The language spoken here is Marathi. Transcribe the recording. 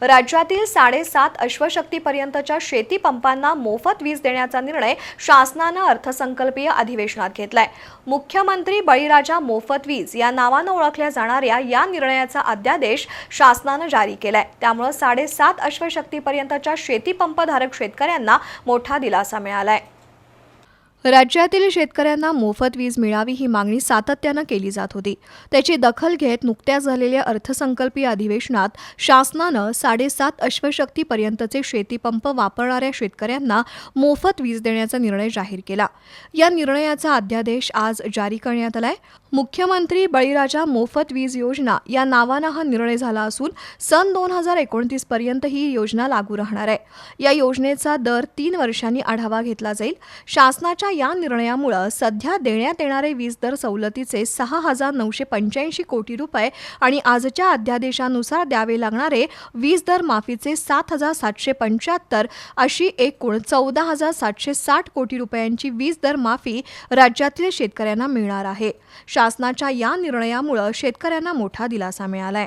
राज्यातील साडेसात अश्वशक्तीपर्यंतच्या शेती पंपांना मोफत वीज देण्याचा निर्णय शासनानं अर्थसंकल्पीय अधिवेशनात घेतलाय. मुख्यमंत्री बळीराजा मोफत वीज या नावानं ओळखल्या जाणाऱ्या या निर्णयाचा अध्यादेश शासनानं जारी केलाय. त्यामुळे साडेसात अश्वशक्तीपर्यंतच्या शेती पंपधारक शेतकऱ्यांना मोठा दिलासा मिळालाय. राज्यातील शेतकऱ्यांना मोफत वीज मिळावी ही मागणी सातत्यानं केली जात होती. त्याची दखल घेत नुकत्याच झालेल्या अर्थसंकल्पीय अधिवेशनात शासनानं साडेसात अश्वशक्तीपर्यंतचे शेतीपंप वापरणाऱ्या शेतकऱ्यांना मोफत वीज देण्याचा निर्णय जाहीर केला. या निर्णयाचा अध्यादेश आज जारी करण्यात आलाय. मुख्यमंत्री बळीराजा मोफत वीज योजना या नावानं हा निर्णय झाला असून सन दोन हजार एकोणतीस पर्यंत ही योजना लागू राहणार आहे. या योजनेचा दर तीन वर्षांनी आढावा घेतला जाईल. शासनाच्या या निर्णयामुळं सध्या देण्यात येणारे वीज दर सवलतीचे सहा हजार नऊशे पंच्याऐंशी कोटी रुपये आणि आजच्या अध्यादेशानुसार द्यावे लागणारे वीज दर माफीचे सात हजार सातशे पंच्याहत्तर अशी एकूण चौदा हजार सातशे साठ कोटी रुपयांची वीज दर माफी राज्यातील शेतकऱ्यांना मिळणार आहे. शासनाच्या या निर्णयामुळं शेतकऱ्यांना मोठा दिलासा मिळालाय.